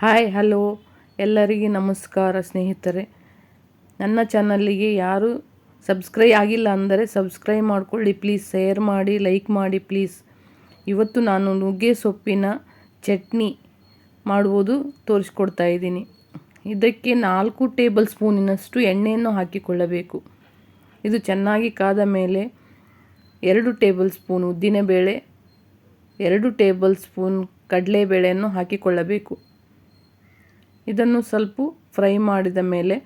Hi, hello. ಎಲ್ಲರಿಗೆ ನಮಸ್ಕಾರ ಸ್ನೇಹಿತರೆ. ನನ್ನ ಚಾನಲ್ಲಿಗೆ ಯಾರು ಸಬ್ಸ್ಕ್ರೈಬ್ ಆಗಿಲ್ಲ ಅಂದರೆ ಸಬ್ಸ್ಕ್ರೈಬ್ ಮಾಡಿಕೊಳ್ಳಿ. ಪ್ಲೀಸ್ ಶೇರ್ ಮಾಡಿ, ಲೈಕ್ ಮಾಡಿ ಪ್ಲೀಸ್. ಇವತ್ತು ನಾನು ನುಗ್ಗೆ ಸೊಪ್ಪಿನ ಚಟ್ನಿ ಮಾಡುವುದು ತೋರಿಸ್ಕೊಡ್ತಾ ಇದ್ದೀನಿ. ಇದಕ್ಕೆ ನಾಲ್ಕು ಟೇಬಲ್ ಸ್ಪೂನಿನಷ್ಟು ಎಣ್ಣೆಯನ್ನು ಹಾಕಿಕೊಳ್ಳಬೇಕು. ಇದು ಚೆನ್ನಾಗಿ ಕಾದ ಮೇಲೆ ಎರಡು ಟೇಬಲ್ ಸ್ಪೂನ್ ಉದ್ದಿನಬೇಳೆ, ಎರಡು ಟೇಬಲ್ ಸ್ಪೂನ್ ಕಡಲೆಬೇಳೆಯನ್ನು ಹಾಕಿಕೊಳ್ಳಬೇಕು. ಇದನ್ನು ಸ್ವಲ್ಪ ಫ್ರೈ ಮಾಡಿದ ಮೇಲೆ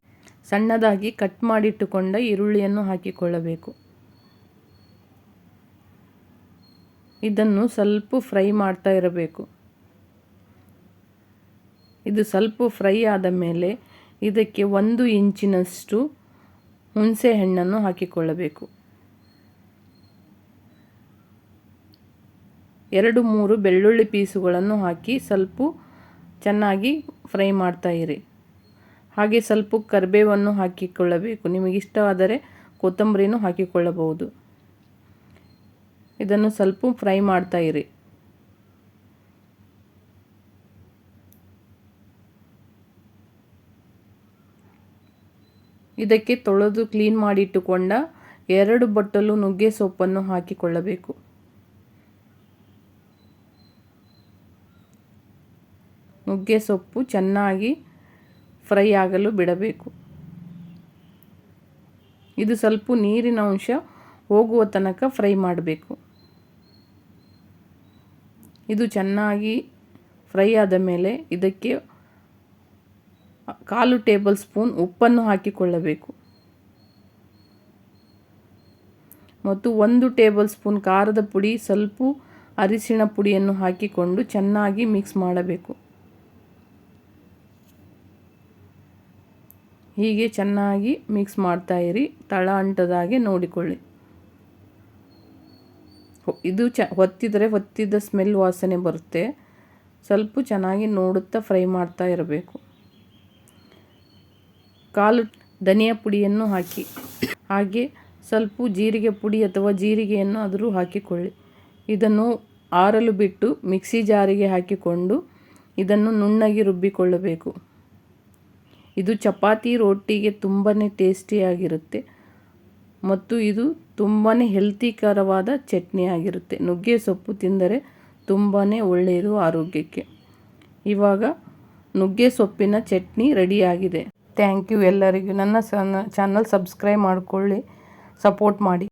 ಸಣ್ಣದಾಗಿ ಕಟ್ ಮಾಡಿಟ್ಟುಕೊಂಡ ಈರುಳ್ಳಿಯನ್ನು ಹಾಕಿಕೊಳ್ಳಬೇಕು. ಇದನ್ನು ಸ್ವಲ್ಪ ಫ್ರೈ ಮಾಡ್ತಾ ಇರಬೇಕು. ಇದು ಸ್ವಲ್ಪ ಫ್ರೈ ಆದ ಮೇಲೆ ಇದಕ್ಕೆ ಒಂದು ಇಂಚಿನಷ್ಟು ಹುಣಸೆಹಣ್ಣನ್ನು ಹಾಕಿಕೊಳ್ಳಬೇಕು. ಎರಡು ಮೂರು ಬೆಳ್ಳುಳ್ಳಿ ಪೀಸುಗಳನ್ನು ಹಾಕಿ ಸ್ವಲ್ಪ ಚೆನ್ನಾಗಿ ಫ್ರೈ ಮಾಡ್ತಾ ಇರಿ. ಹಾಗೆ ಸ್ವಲ್ಪ ಕರಿಬೇವನ್ನು ಹಾಕಿಕೊಳ್ಳಬೇಕು. ನಿಮಗೆ ಇಷ್ಟವಾದರೆ ಕೊತ್ತಂಬರಿನೂ ಹಾಕಿಕೊಳ್ಳಬಹುದು. ಇದನ್ನು ಸ್ವಲ್ಪ ಫ್ರೈ ಮಾಡ್ತಾ ಇರಿ. ಇದಕ್ಕೆ ತೊಳೆದು ಕ್ಲೀನ್ ಮಾಡಿಟ್ಟುಕೊಂಡ ಎರಡು ಬಟ್ಟಲು ನುಗ್ಗೆ ಸೊಪ್ಪನ್ನು ಹಾಕಿಕೊಳ್ಳಬೇಕು. ನುಗ್ಗೆ ಸೊಪ್ಪು ಚೆನ್ನಾಗಿ ಫ್ರೈ ಆಗಲು ಬಿಡಬೇಕು. ಇದು ಸ್ವಲ್ಪ ನೀರಿನ ಅಂಶ ಹೋಗುವ ತನಕ ಫ್ರೈ ಮಾಡಬೇಕು. ಇದು ಚೆನ್ನಾಗಿ ಫ್ರೈ ಆದ ಮೇಲೆ ಇದಕ್ಕೆ ಕಾಲು ಟೇಬಲ್ ಸ್ಪೂನ್ ಉಪ್ಪನ್ನು ಹಾಕಿಕೊಳ್ಳಬೇಕು. ಮತ್ತು ಒಂದು ಟೇಬಲ್ ಸ್ಪೂನ್ ಖಾರದ ಪುಡಿ, ಸ್ವಲ್ಪ ಅರಿಶಿಣ ಪುಡಿಯನ್ನು ಹಾಕಿಕೊಂಡು ಚೆನ್ನಾಗಿ ಮಿಕ್ಸ್ ಮಾಡಬೇಕು. ಹೀಗೆ ಚೆನ್ನಾಗಿ ಮಿಕ್ಸ್ ಮಾಡ್ತಾ ಇರಿ. ತಳ ಅಂಟದಾಗೆ ನೋಡಿಕೊಳ್ಳಿ. ಇದು ಚ ಹೊತ್ತಿದರೆ ಹೊತ್ತಿದ್ದ ಸ್ಮೆಲ್ ವಾಸನೆ ಬರುತ್ತೆ. ಸ್ವಲ್ಪ ಚೆನ್ನಾಗಿ ನೋಡುತ್ತಾ ಫ್ರೈ ಮಾಡ್ತಾ ಇರಬೇಕು. ಕಾಲು, ಧನಿಯಾ ಪುಡಿಯನ್ನು ಹಾಕಿ. ಹಾಗೆ ಸ್ವಲ್ಪ ಜೀರಿಗೆ ಪುಡಿ ಅಥವಾ ಜೀರಿಗೆಯನ್ನು ಆದರೂ ಹಾಕಿಕೊಳ್ಳಿ. ಇದನ್ನು ಆರಲು ಬಿಟ್ಟು ಮಿಕ್ಸಿ ಜಾರಿಗೆ ಹಾಕಿಕೊಂಡು ಇದನ್ನು ನುಣ್ಣಗೆ ರುಬ್ಬಿಕೊಳ್ಳಬೇಕು. ಇದು ಚಪಾತಿ ರೊಟ್ಟಿಗೆ ತುಂಬಾ ಟೇಸ್ಟಿಯಾಗಿರುತ್ತೆ ಮತ್ತು ಇದು ತುಂಬಾ ಹೆಲ್ತಿಕರವಾದ ಚಟ್ನಿ ಆಗಿರುತ್ತೆ. ನುಗ್ಗೆ ಸೊಪ್ಪು ತಿಂದರೆ ತುಂಬಾ ಒಳ್ಳೆಯದು ಆರೋಗ್ಯಕ್ಕೆ. ಇವಾಗ ನುಗ್ಗೆ ಸೊಪ್ಪಿನ ಚಟ್ನಿ ರೆಡಿಯಾಗಿದೆ ಥ್ಯಾಂಕ್ ಯು ಎಲ್ಲರಿಗೂ. ನನ್ನ ಚಾನಲ್ ಸಬ್ಸ್ಕ್ರೈಬ್ ಮಾಡಿಕೊಳ್ಳಿ. ಸಪೋರ್ಟ್ ಮಾಡಿ.